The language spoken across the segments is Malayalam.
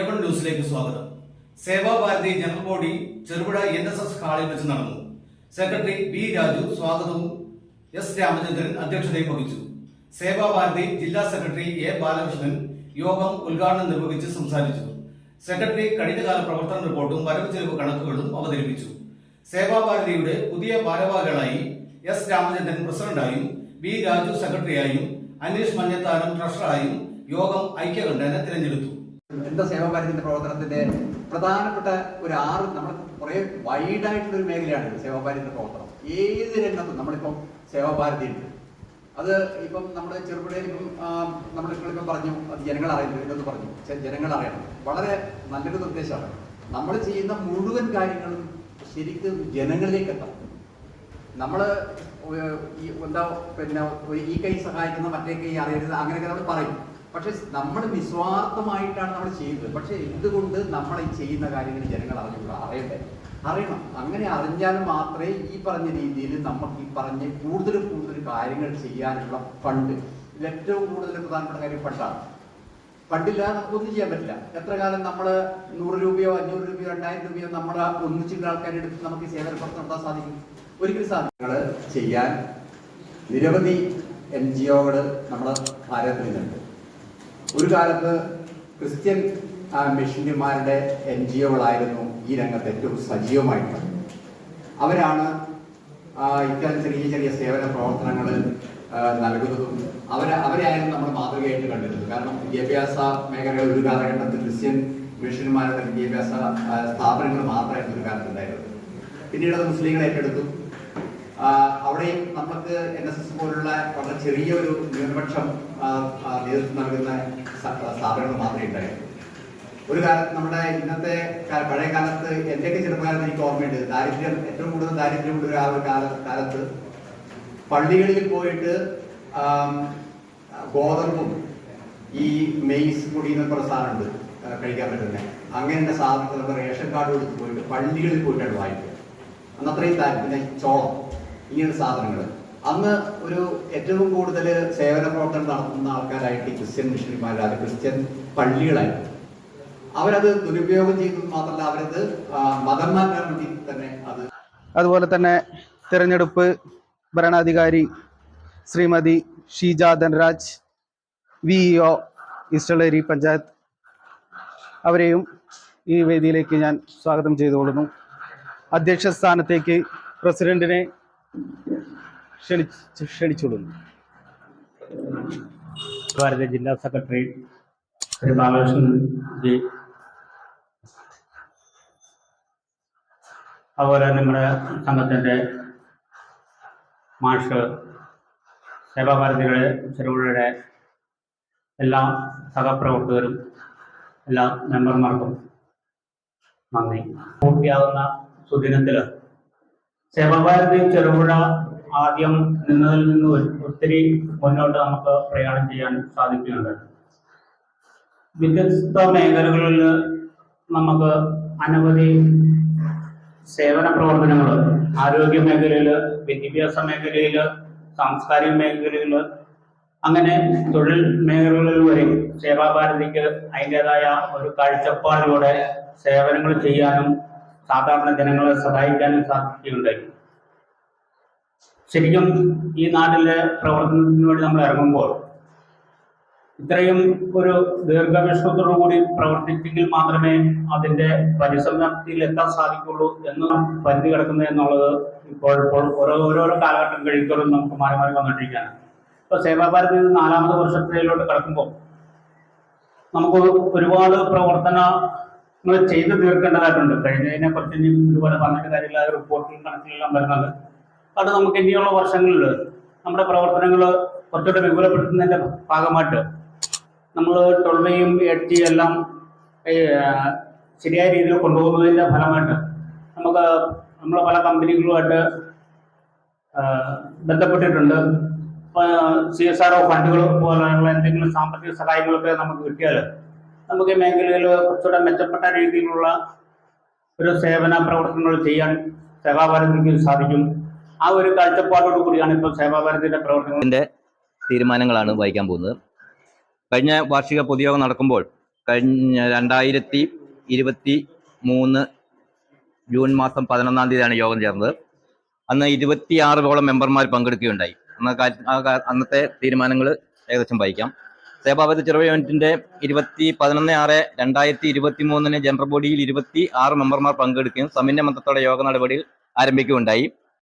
ഏവൺ ന്യൂസിലേക്ക് സ്വാഗതം. Sevabharathi general body Cherupuzha N S S ഹാളിൽ വെച്ച് നടന്നു. സെക്രട്ടറി ബി രാജു സ്വാഗതവും എസ് രാമചന്ദ്രൻ അധ്യക്ഷതയും വഹിച്ചു. സേവാഭാരതി ജില്ലാ സെക്രട്ടറി എ ബാലകൃഷ്ണൻ യോഗം ഉദ്ഘാടനം നിർവഹിച്ച് സംസാരിച്ചു. സെക്രട്ടറി കഴിഞ്ഞകാല പ്രവർത്തന റിപ്പോർട്ടും വരവ് ചെലവ് കണക്കുകളും അവതരിപ്പിച്ചു. സേവാഭാരതിയുടെ പുതിയ ഭാരവാഹികളായി എസ് രാമചന്ദ്രൻ പ്രസിഡന്റായും ബി രാജു സെക്രട്ടറിയായും അനീഷ് മഞ്ഞത്താനം ട്രഷറായും യോഗം ഐക്യകണ്ഠേന തിരഞ്ഞെടുത്തു. എന്താ സേവാഭാരതിന്റെ പ്രവർത്തനത്തിന്റെ പ്രധാനപ്പെട്ട ഒരു ആറ് നമ്മൾ കുറെ വൈഡായിട്ടുള്ള ഒരു മേഖലയാണ് സേവാഭാരതിന്റെ പ്രവർത്തനം. ഏത് രംഗത്തും നമ്മളിപ്പം സേവാഭാരതി ഉണ്ട്. അത് ഇപ്പം നമ്മുടെ ചെറുപുഴയിൽ നിങ്ങളിപ്പം പറഞ്ഞു അത് ജനങ്ങൾ അറിയുന്നു ഇതൊന്ന് പറഞ്ഞു. ജനങ്ങൾ അറിയണം. വളരെ നല്ലൊരു നിർദ്ദേശമാണ്. നമ്മൾ ചെയ്യുന്ന മുഴുവൻ കാര്യങ്ങളും ശരിക്കും ജനങ്ങളിലേക്ക് എത്താം നമ്മൾ എന്താ പിന്നെ ഈ കൈ സഹായിക്കുന്ന മറ്റേ കൈ അറിയരുത് അങ്ങനെയൊക്കെ നമ്മൾ പറയും. പക്ഷെ നമ്മൾ നിസ്വാർത്ഥമായിട്ടാണ് നമ്മൾ ചെയ്യുന്നത്. പക്ഷെ എന്തുകൊണ്ട് നമ്മൾ ഈ ചെയ്യുന്ന കാര്യങ്ങൾ ജനങ്ങൾ അറിഞ്ഞുകൂടാ? അറിയട്ടെ അറിയണം. അങ്ങനെ അറിഞ്ഞാൽ മാത്രമേ ഈ പറഞ്ഞ രീതിയിൽ നമുക്ക് ഈ പറഞ്ഞ കൂടുതൽ കൂടുതൽ കാര്യങ്ങൾ ചെയ്യാനുള്ള ഫണ്ട്. ഏറ്റവും കൂടുതൽ പ്രധാനപ്പെട്ട കാര്യം ഫണ്ടാണ്. ഫണ്ടില്ലാതെ നമുക്കൊന്നും ചെയ്യാൻ പറ്റില്ല. എത്ര കാലം നമ്മൾ നൂറ് രൂപയോ അഞ്ഞൂറ് രൂപയോ രണ്ടായിരം രൂപയോ നമ്മൾ ഒന്നിച്ചുള്ള ആൾക്കാരെ എടുത്ത് നമുക്ക് സേവന പ്രവർത്തനം നടത്താൻ സാധിക്കും? ഒരിക്കലും സാധനങ്ങൾ ചെയ്യാൻ നിരവധി എൻ ജി ഒകൾ നമ്മുടെ ഭാരതത്തിൽ നിന്നുണ്ട്. ഒരു കാലത്ത് ക്രിസ്ത്യൻ ആ, എൻ ജി ഒകളായിരുന്നു ഈ രംഗത്ത് ഏറ്റവും സജീവമായിട്ടുള്ളത് അവരാണ് ഇത്തരം ചെറിയ ചെറിയ സേവന പ്രവർത്തനങ്ങൾ നൽകുന്നതും അവരെ അവരെയായിരുന്നു നമ്മൾ മാതൃകയായിട്ട് കണ്ടിരുന്നത്. കാരണം വിദ്യാഭ്യാസ മേഖലകൾ ഒരു കാലഘട്ടത്തിൽ ക്രിസ്ത്യൻ മിഷണന്മാരുടെ വിദ്യാഭ്യാസ സ്ഥാപനങ്ങൾ മാത്രമായിരുന്നു ഒരു കാലത്ത് ഉണ്ടായിരുന്നത് പിന്നീട് അത് മുസ്ലിങ്ങൾ ഏറ്റെടുത്തു. അവിടെയും നമുക്ക് എൻ എസ് എസ് പോലുള്ള വളരെ ചെറിയ ഒരു ന്യൂനപക്ഷം നേതൃത്വം നൽകുന്ന സ്ഥാപനങ്ങൾ മാത്രമേ ഉണ്ടായിരുന്നു ഒരു കാലത്ത് നമ്മുടെ ഇന്നത്തെ പഴയ കാലത്ത് എന്തൊക്കെ ചെറുപ്പകാലത്ത് എനിക്ക് ഓർമ്മയുണ്ട്. ദാരിദ്ര്യം ഏറ്റവും കൂടുതൽ ദാരിദ്ര്യമുള്ള ഒരു ആ ഒരു കാല കാലത്ത് പള്ളികളിൽ പോയിട്ട് ഗോതമ്പും ഈ മെയ്സ് പൊടി എന്നൊക്കെ ഒരു സാധനമുണ്ട് കഴിക്കാൻ പറ്റുന്നത് അങ്ങനെ സാധനങ്ങൾ റേഷൻ കാർഡ് കൊടുത്ത് പോയിട്ട് പള്ളികളിൽ പോയിട്ടാണ് വാങ്ങിക്കുക അന്ന് അത്രയും താ- പിന്നെ ചോളം ഇങ്ങനെയുള്ള സാധനങ്ങൾ. അന്ന് ഒരു ഏറ്റവും കൂടുതൽ സേവന പ്രവർത്തനം നടത്തുന്ന ആൾക്കാരായിട്ട് ക്രിസ്ത്യൻ മിഷണറിമാരായിരുന്നു ക്രിസ്ത്യൻ പള്ളികളായിരുന്നു. അവരത് ദുരുപയോഗം ചെയ്യുന്നത് മാത്രമല്ല അവരത് മതം മാറ്റാൻ വേണ്ടി തന്നെ അത് അതുപോലെ തന്നെ തിരഞ്ഞെടുപ്പ് ഭരണാധികാരി ശ്രീമതി ഷീജ ധനരാജ് വി ഒ ഈസ്റ്റളേരി പഞ്ചായത്ത് അവരെയും ഈ വേദിയിലേക്ക് ഞാൻ സ്വാഗതം ചെയ്തുകൊള്ളുന്നു. അധ്യക്ഷ സ്ഥാനത്തേക്ക് പ്രസിഡന്റിനെ ക്ഷണിച്ച് ക്ഷണിച്ചുകൊള്ളുന്നു. ഭാരത ജില്ലാ സെക്രട്ടറി അതുപോലെ നമ്മുടെ സംഘത്തിന്റെ മാഷ് സേവാഭാരതികളെ ചെറുപുഴയുടെ എല്ലാ സഹപ്രവർത്തകരും എല്ലാ മെമ്പർമാർക്കും നന്ദി. പൂർത്തിയാകുന്ന സുദിനത്തിൽ സേവാഭാരതി ചെറുപുഴ ആദ്യം നിന്നതിൽ നിന്ന് ഒത്തിരി മുന്നോട്ട് നമുക്ക് പ്രയാണം ചെയ്യാൻ സാധിക്കുന്നുണ്ട്. വ്യത്യസ്ത മേഖലകളിൽ നമുക്ക് അനവധി സേവന പ്രവർത്തനങ്ങൾ ആരോഗ്യ മേഖലയിൽ വിദ്യാഭ്യാസ മേഖലയിൽ സാംസ്കാരിക മേഖലയിൽ അങ്ങനെ തൊഴിൽ മേഖലകളിൽ വരെ. സേവാഭാരതിക്ക് അതിന്റെതായ ഒരു കാഴ്ചപ്പാടിലൂടെ സേവനങ്ങൾ ചെയ്യാനും സാധാരണ ജനങ്ങളെ സഹായിക്കാനും സാധിക്കുകയുണ്ടായി ശരിക്കും ഈ നാട്ടിലെ പ്രവർത്തനത്തിന് വേണ്ടി നമ്മൾ ഇറങ്ങുമ്പോൾ ഇത്രയും ഒരു ദീർഘവീക്ഷണത്തോടു കൂടി പ്രവർത്തിച്ചെങ്കിൽ മാത്രമേ അതിന്റെ പരിസമാപ്തിയിൽ എത്താൻ സാധിക്കുള്ളൂ എന്ന് പരിധി കിടക്കുന്നത് എന്നുള്ളത് ഇപ്പോൾ ഇപ്പോൾ ഓരോ ഓരോരോ കാലഘട്ടം കഴിക്കും നമുക്ക് മാറി മാറി വന്നുകൊണ്ടിരിക്കുകയാണ്. ഇപ്പൊ സേവാഭാരതി നാലാമത് വർഷത്തിലോട്ട് കിടക്കുമ്പോൾ നമുക്ക് ഒരുപാട് പ്രവർത്തനങ്ങൾ ചെയ്തു തീർക്കേണ്ടതായിട്ടുണ്ട്. കഴിഞ്ഞതിനെ കുറിച്ച് ഇനി ഇതുപോലെ പറഞ്ഞിട്ട് കാര്യമില്ല. റിപ്പോർട്ടിൽ കണക്കിലെല്ലാം വരുന്നത് അത് നമുക്ക് ഇനിയുള്ള വർഷങ്ങളിൽ നമ്മുടെ പ്രവർത്തനങ്ങൾ കുറച്ചുകൂടെ വിപുലപ്പെടുത്തുന്നതിന്റെ ഭാഗമായിട്ട് നമ്മൾ ടൊൾവയും എഡ്ജി എല്ലാം ശരിയായ രീതിയിൽ കൊണ്ടുപോകുന്നതിന്റെ ഫലമായിട്ട് നമുക്ക് നമ്മൾ പല കമ്പനികളുമായിട്ട് ബന്ധപ്പെട്ടിട്ടുണ്ട്. സി എസ് ആർ ഒ ഫണ്ടുകൾ പോലെയുള്ള എന്തെങ്കിലും സാമ്പത്തിക സഹായങ്ങളൊക്കെ നമുക്ക് കിട്ടിയാൽ നമുക്ക് ഈ മേഖലയിൽ കുറച്ചുകൂടെ മെച്ചപ്പെട്ട രീതിയിലുള്ള ഒരു സേവന പ്രവർത്തനങ്ങൾ ചെയ്യാൻ സേവാഭാരതിക്ക് സാധിക്കും. ആ ഒരു കാഴ്ചപ്പാടോട് കൂടിയാണ് ഇപ്പോൾ സേവാഭാരതിയുടെ പ്രവർത്തനത്തിന്റെ തീരുമാനങ്ങളാണ് വായിക്കാൻ പോകുന്നത്. കഴിഞ്ഞ വാർഷിക പൊതുയോഗം നടക്കുമ്പോൾ കഴിഞ്ഞ രണ്ടായിരത്തി ഇരുപത്തി മൂന്ന് ജൂൺ മാസം പതിനൊന്നാം തീയതിയാണ് യോഗം ചേർന്നത്. അന്ന് ഇരുപത്തിയാറോളം മെമ്പർമാർ പങ്കെടുക്കുകയുണ്ടായി. അന്ന് അന്നത്തെ തീരുമാനങ്ങൾ ഏകദേശം വായിക്കാം സേവാഭാരതി ചെറുവ യൂണിറ്റിന്റെ ഇരുപത്തി പതിനൊന്ന് ആറ് രണ്ടായിരത്തി ഇരുപത്തി മൂന്നിന് ജനറൽ ബോഡിയിൽ ഇരുപത്തി ആറ് മെമ്പർമാർ പങ്കെടുക്കുകയും സമിന്യ മന്ത്രത്തോടെ യോഗ നടപടികൾ ആരംഭിക്കുകയുണ്ടായി.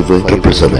triple seven